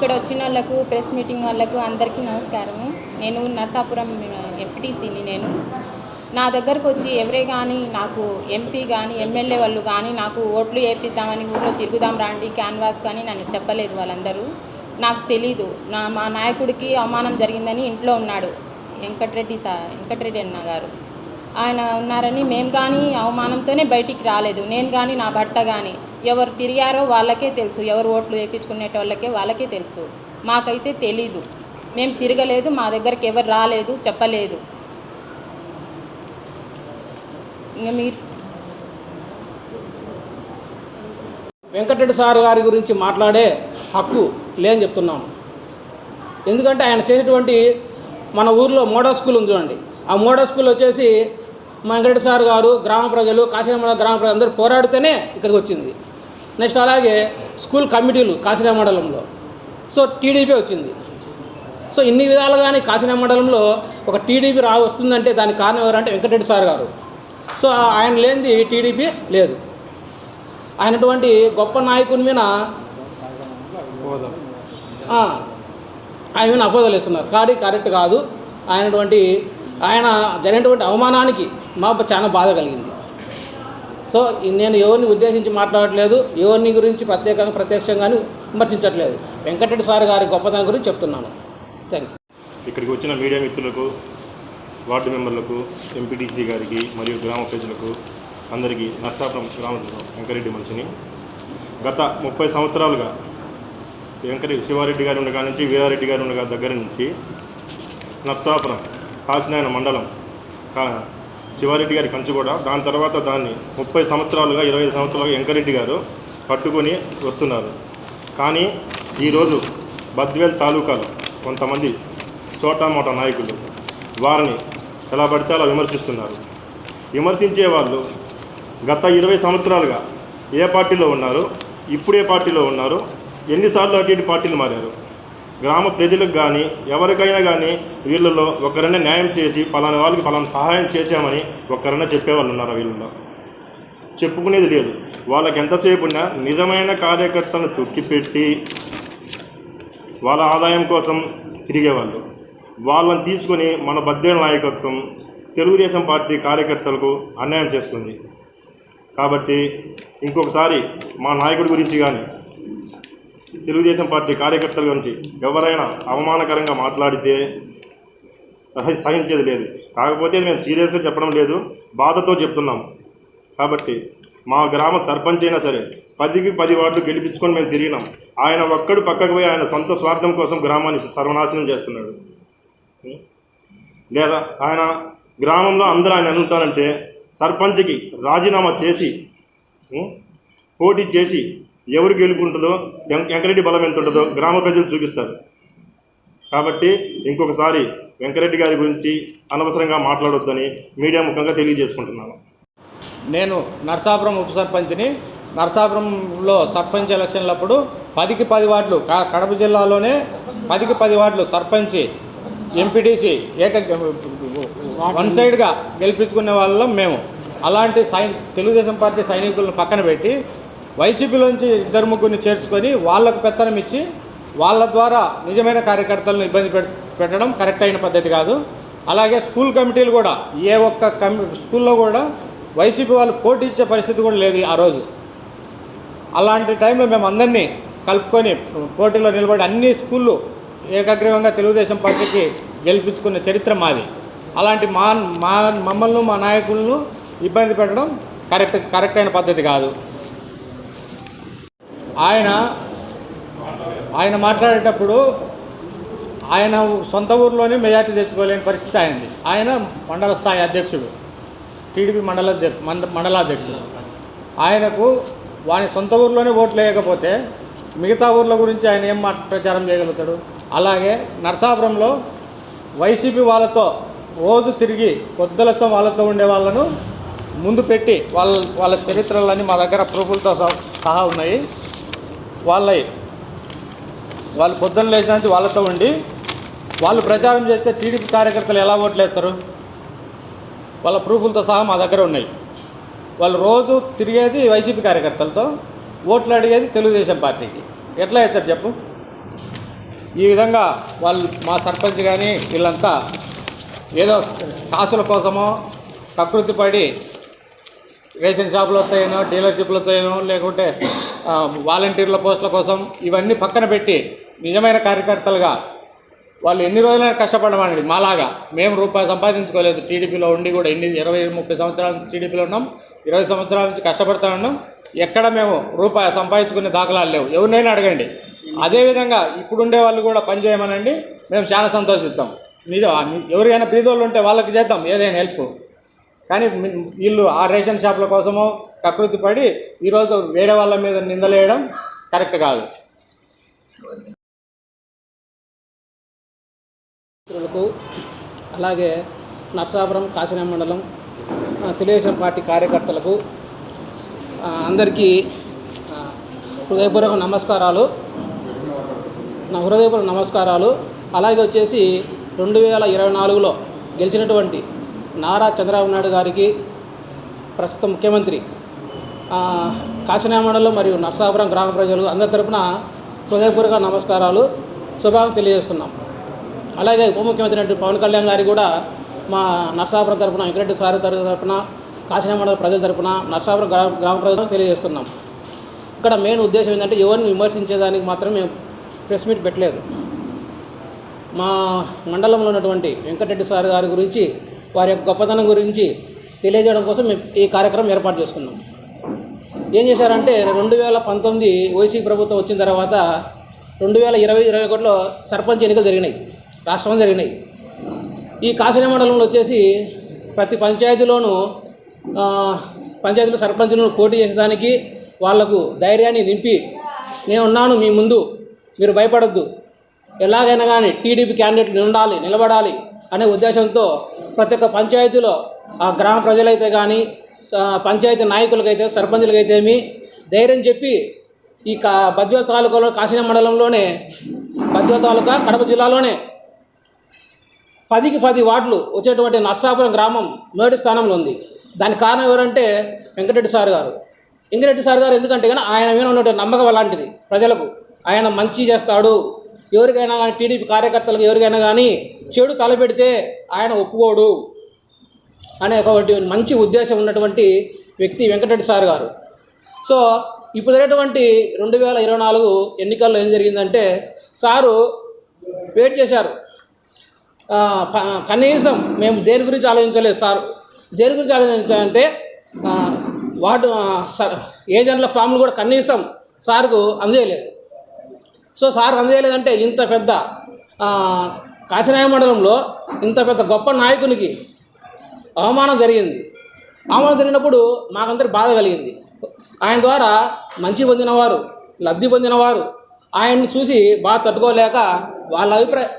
ఇక్కడ వచ్చిన వాళ్ళకు ప్రెస్ మీటింగ్ వాళ్ళకు అందరికీ నమస్కారము. నేను నర్సాపురం ఎంపీటీసీని నేను. నా దగ్గరకు వచ్చి ఎవరే కానీ నాకు ఎంపీ కానీ ఎమ్మెల్యే వాళ్ళు కానీ నాకు ఓట్లు వేపిద్దామని ఊళ్ళో తిరుగుదాం రాండి క్యాన్వాస్ కానీ నన్ను చెప్పలేదు వాళ్ళందరూ. నాకు తెలీదు. నా మా నాయకుడికి అవమానం జరిగిందని ఇంట్లో ఉన్నాడు. వెంకటరెడ్డి సా వెంకటరెడ్డి అన్న గారు. ఆయన ఉన్నారని మేము కానీ అవమానంతోనే బయటికి రాలేదు. నేను కానీ నా భర్త కానీ ఎవరు తిరిగారో వాళ్ళకే తెలుసు. ఎవరు ఓట్లు వేయించుకునేటోళ్ళకే వాళ్ళకే తెలుసు. మాకైతే తెలీదు. మేము తిరగలేదు మా దగ్గరికి ఎవరు రాలేదు చెప్పలేదు. ఇంకా మీరు? వెంకటరెడ్డి సార్ గారి గురించి మాట్లాడే హక్కు లేని చెప్తున్నాను ఎందుకంటే ఆయన చేసేటువంటి మన ఊర్లో మోడల్ స్కూల్ ఉంది చూడండి. ఆ మోడల్ స్కూల్ వచ్చేసి వెంకటరెడ్డి సార్ గారు గ్రామ ప్రజలు కాశీరామ గ్రామ ప్రజలు అందరూ పోరాడితేనే ఇక్కడికి వచ్చింది. నెక్స్ట్ అలాగే స్కూల్ కమిటీలు కాశీరామ మండలంలో. సో టీడీపీ వచ్చింది. సో ఇన్ని విధాలుగానే కాశీరామ మండలంలో ఒక టీడీపీ రా వస్తుందంటే దానికి కారణం ఎవరంటే వెంకటరెడ్డి సార్ గారు. సో ఆయన లేనిది టీడీపీ లేదు. ఆయనటువంటి గొప్ప నాయకుని మీద ఆయన మీద అపోదలు ఇస్తున్నారు కానీ కరెక్ట్ కాదు. ఆయనటువంటి ఆయన జరిగినటువంటి అవమానానికి మాకు చాలా బాధ కలిగింది. సో నేను ఎవరిని ఉద్దేశించి మాట్లాడట్లేదు ఎవరిని గురించి ప్రత్యేకంగా ప్రత్యక్షంగాను విమర్శించట్లేదు. వెంకటరెడ్డి సార్ గారి గొప్పతనం గురించి చెప్తున్నాను. థ్యాంక్ యూ ఇక్కడికి వచ్చిన మీడియా మిత్రులకు వార్డు మెంబర్లకు ఎంపీటీసీ గారికి మరియు గ్రామ ప్రజలకు అందరికీ నర్సాపురం గ్రామ వెంకరెడ్డి మనిషిని. గత ముప్పై సంవత్సరాలుగా వెంకరెడ్డి శివారెడ్డి గారు ఉండగా నుంచి వీరారెడ్డి గారు ఉండగా దగ్గర నుంచి నర్సాపురం కాసినాయన మండలం కా శివారెడ్డి గారి కంచు కూడా. దాని తర్వాత దాన్ని ముప్పై సంవత్సరాలుగా ఇరవై ఐదు సంవత్సరాలుగా వెంకరెడ్డి గారు పట్టుకొని వస్తున్నారు. కానీ ఈరోజు బద్వేల్ తాలూకాలో కొంతమంది చోటామోటా నాయకులు వారిని ఎలా పడితే అలా విమర్శిస్తున్నారు. విమర్శించే వాళ్ళు గత ఇరవై సంవత్సరాలుగా ఏ పార్టీలో ఉన్నారు ఇప్పుడు ఏ పార్టీలో ఉన్నారు ఎన్నిసార్లు అటు ఇటు పార్టీలు మారారు గ్రామ ప్రజలకు కానీ ఎవరికైనా కానీ వీళ్ళలో ఒకరైనా న్యాయం చేసి పలానా వాళ్ళకి పలానా సహాయం చేశామని ఒక్కరైనా చెప్పేవాళ్ళు ఉన్నారు వీళ్ళలో? చెప్పుకునేది లేదు. వాళ్ళకి ఎంతసేపు ఉన్నా నిజమైన కార్యకర్తలను తొక్కిపెట్టి వాళ్ళ ఆదాయం కోసం తిరిగేవాళ్ళు. వాళ్ళని తీసుకొని మన బద్దేల నాయకత్వం తెలుగుదేశం పార్టీ కార్యకర్తలకు అన్యాయం చేస్తుంది. కాబట్టి ఇంకొకసారి మా నాయకుడి గురించి కానీ తెలుగుదేశం పార్టీ కార్యకర్తల గురించి ఎవరైనా అవమానకరంగా మాట్లాడితే సహించేది లేదు. కాకపోతే మేము సీరియస్గా చెప్పడం లేదు. బాధతో చెప్తున్నాం. కాబట్టి మా గ్రామ సర్పంచ్ అయినా సరే పదికి పది వార్డులు గెలిపించుకొని మేము తిరిగినాం. ఆయన ఒక్కడు పక్కకు పోయి ఆయన సొంత స్వార్థం కోసం గ్రామాన్ని సర్వనాశనం చేస్తున్నాడు. లేదా ఆయన గ్రామంలో అందరూ ఆయన ఉంటారంటే సర్పంచ్కి రాజీనామా చేసి పోటీ చేసి ఎవరు గెలుపుంటుందో వెంకరెడ్డి బలం ఎంత ఉంటుందో గ్రామ ప్రజలు చూపిస్తారు. కాబట్టి ఇంకొకసారి వెంకరెడ్డి గారి గురించి అనవసరంగా మాట్లాడొద్దని మీడియా ముఖంగా తెలియజేసుకుంటున్నాను. నేను నర్సాపురం ఉప సర్పంచ్ని. నర్సాపురంలో సర్పంచ్ ఎలక్షన్లప్పుడు పదికి పది వార్డులు క- కడప జిల్లాలోనే పదికి పది వార్డులు సర్పంచ్ ఎంపీటీసీ ఏక వన్ సైడ్గా గెలిపించుకునే వాళ్ళం మేము. అలాంటి సై తెలుగుదేశం పార్టీ సైనికులను పక్కన పెట్టి వైసీపీలోంచి ఇద్దరు ముగ్గురిని చేర్చుకొని వాళ్ళకు పెత్తనం ఇచ్చి వాళ్ళ ద్వారా నిజమైన కార్యకర్తలను ఇబ్బంది పెట్టడం కరెక్ట్ అయిన పద్ధతి కాదు. అలాగే స్కూల్ కమిటీలు కూడా ఏ ఒక్క కమి స్కూల్లో కూడా వైసీపీ వాళ్ళు పోటీ ఇచ్చే పరిస్థితి కూడా లేదు ఆ రోజు. అలాంటి టైంలో మేము అందరినీ కలుపుకొని పోటీలో నిలబడి అన్ని స్కూళ్ళు ఏకగ్రీవంగా తెలుగుదేశం పార్టీకి గెలిపించుకున్న చరిత్ర మాది. అలాంటి మా మా మమ్మల్ని మా నాయకులను ఇబ్బంది పెట్టడం కరెక్ట్ కరెక్ట్ అయిన పద్ధతి కాదు. ఆయన ఆయన మాట్లాడేటప్పుడు ఆయన సొంత ఊర్లోనే మెజార్టీ తెచ్చుకోలేని పరిస్థితి ఆయనది. ఆయన మండల స్థాయి అధ్యక్షుడు టీడీపీ మండల మండ- మండలాధ్యక్షుడు. ఆయనకు వాని సొంత ఊర్లోనే ఓట్లు వేయకపోతే మిగతా ఊర్ల గురించి ఆయన ఏం ప్రచారం చేయగలుగుతాడు? అలాగే నరసాపురంలో వైసీపీ వాళ్ళతో రోజు తిరిగి కొద్దులతో వాళ్ళతో ఉండే వాళ్ళను ముందు పెట్టి వాళ్ళ వాళ్ళ చరిత్రలన్నీ మా దగ్గర ప్రూఫులతో సహా- సహా ఉన్నాయి. వాళ్ళవి వాళ్ళు పొద్దున్న లేచినది వాళ్ళతో ఉండి వాళ్ళు ప్రచారం చేస్తే టీడీపీ కార్యకర్తలు ఎలా ఓట్లు వేస్తారు వాళ్ళ ప్రూఫులతో సహా మా దగ్గర ఉన్నాయి. వాళ్ళు రోజు తిరిగేది వైసీపీ కార్యకర్తలతో ఓట్లు అడిగేది తెలుగుదేశం పార్టీకి. ఎట్లా వేస్తారు చెప్పు? ఈ విధంగా వాళ్ళు మా సర్పంచ్ కానీ వీళ్ళంతా ఏదో కాసుల కోసమో కకృతి పడి రేషన్ షాపులు వస్తాయనో డీలర్షిప్లు వస్తాయనో లేకుంటే వాలంటీర్ల పోస్టుల కోసం ఇవన్నీ పక్కన పెట్టి నిజమైన కార్యకర్తలుగా వాళ్ళు ఎన్ని రోజులైనా కష్టపడమండి మాలాగా. మేము రూపాయి సంపాదించుకోలేదు. టీడీపీలో ఉండి కూడా ఎన్ని ఇరవై ముప్పై సంవత్సరాల నుంచి టీడీపీలో ఉన్నాం. ఇరవై సంవత్సరాల నుంచి కష్టపడతా ఉన్నాం. ఎక్కడ మేము రూపాయి సంపాదించుకునే దాఖలాలు లేవు. ఎవరినైనా అడగండి. అదేవిధంగా ఇప్పుడు ఉండే వాళ్ళు కూడా పని చేయమనండి. మేము చాలా సంతోషిస్తాం. నిజం ఎవరికైనా బీదోళ్ళు ఉంటే వాళ్ళకి చేద్దాం. ఏదైనా హెల్ప్. కానీ వీళ్ళు ఆ రేషన్ షాపుల కోసమో కకృతి పడి ఈరోజు వేరే వాళ్ళ మీద నిందలేయడం కరెక్ట్ కాదు. మిత్రులకు అలాగే నర్సాపురం కాశీనాయ మండలం తెలుగుదేశం పార్టీ కార్యకర్తలకు అందరికీ హృదయపూర్వక నమస్కారాలు. నా హృదయపూర్వక నమస్కారాలు. అలాగే వచ్చేసి రెండు వేల ఇరవై నాలుగులో గెలిచినటువంటి నారా చంద్రబాబు నాయుడు గారికి ప్రస్తుత ముఖ్యమంత్రి కాశీనాయ మండలం మరియు నర్సాపురం గ్రామ ప్రజలు అందరి తరపున హృదయపూర్వక నమస్కారాలు శుభాకాంక్షలు తెలియజేస్తున్నాం. అలాగే ఉప ముఖ్యమంత్రి పవన్ కళ్యాణ్ గారికి కూడా మా నర్సాపురం తరపున వెంకరెడ్డి సార్ తరపున కాశీనాయ మండల ప్రజల తరపున నర్సాపురం గ్రామ గ్రామ ప్రజలు తెలియజేస్తున్నాం. ఇక్కడ మెయిన్ ఉద్దేశం ఏంటంటే ఎవరిని విమర్శించేదానికి మాత్రం మేము ప్రెస్ మీట్ పెట్టలేదు. మా మండలంలో ఉన్నటువంటి వెంకటరెడ్డి సార్ గారి గురించి వారి యొక్క గొప్పతనం గురించి తెలియజేయడం కోసం మేము ఈ కార్యక్రమం ఏర్పాటు చేసుకున్నాం. ఏం చేశారంటే రెండు వేల పంతొమ్మిది వైసీపీ ప్రభుత్వం వచ్చిన తర్వాత రెండు వేల ఇరవై ఇరవై ఒకటిలో సర్పంచ్ ఎన్నికలు జరిగినాయి రాష్ట్రంలో జరిగినాయి. ఈ కాశీన మండలంలో వచ్చేసి ప్రతి పంచాయతీలోనూ పంచాయతీలో సర్పంచులను పోటీ చేసేదానికి వాళ్ళకు ధైర్యాన్ని నింపి నేను ఉన్నాను మీ ముందు మీరు భయపడద్దు. ఎలాగైనా కానీ టీడీపీ క్యాండిడేట్ ఉండాలి నిలబడాలి అనే ఉద్దేశంతో ప్రతి ఒక్క పంచాయతీలో ఆ గ్రామ ప్రజలైతే కానీ పంచాయతీ నాయకులకైతే సర్పంచులకైతేమి ధైర్యం చెప్పి ఈ కా బద్వేల్ తాలూకాలో కాశీన మండలంలోనే బద్వేల్ తాలూకా కడప జిల్లాలోనే పదికి పది వార్డులు వచ్చేటువంటి నర్సాపురం గ్రామం మొదటి స్థానంలో ఉంది. దానికి కారణం ఎవరంటే వెంకటరెడ్డి సార్ గారు. వెంకటరెడ్డి సార్ గారు ఎందుకంటే కానీ ఆయన మీద ఉన్నటువంటి నమ్మకం అలాంటిది ప్రజలకు. ఆయన మంచి చేస్తాడు. ఎవరికైనా కానీ టీడీపీ కార్యకర్తలకు ఎవరికైనా కానీ చెడు తలపెడితే ఆయన ఒప్పుకోడు. అనే ఒకటి మంచి ఉద్దేశం ఉన్నటువంటి వ్యక్తి వెంకటరెడ్డి సార్ గారు. సో ఇప్పుడు జరిగేటువంటి రెండు వేల ఇరవై నాలుగు ఎన్నికల్లో ఏం జరిగిందంటే సారు వెయిట్ చేశారు. కనీసం మేము దేని గురించి ఆలోచించలేదు సార్. దేని గురించి ఆలోచించాలంటే ఆ, ఏజెంట్ల ఫామ్లు కూడా కనీసం సార్కు అందజేయలేదు. సో సార్ అందజేయలేదంటే ఇంత పెద్ద కాశీనాయ మండలంలో ఇంత పెద్ద గొప్ప నాయకునికి అవమానం జరిగింది. అవమానం జరిగినప్పుడు మాకందరికి బాధ కలిగింది. ఆయన ద్వారా మంచి పొందినవారు లబ్ధి పొందినవారు ఆయన్ని చూసి బాధ తట్టుకోలేక వాళ్ళ అభిప్రాయం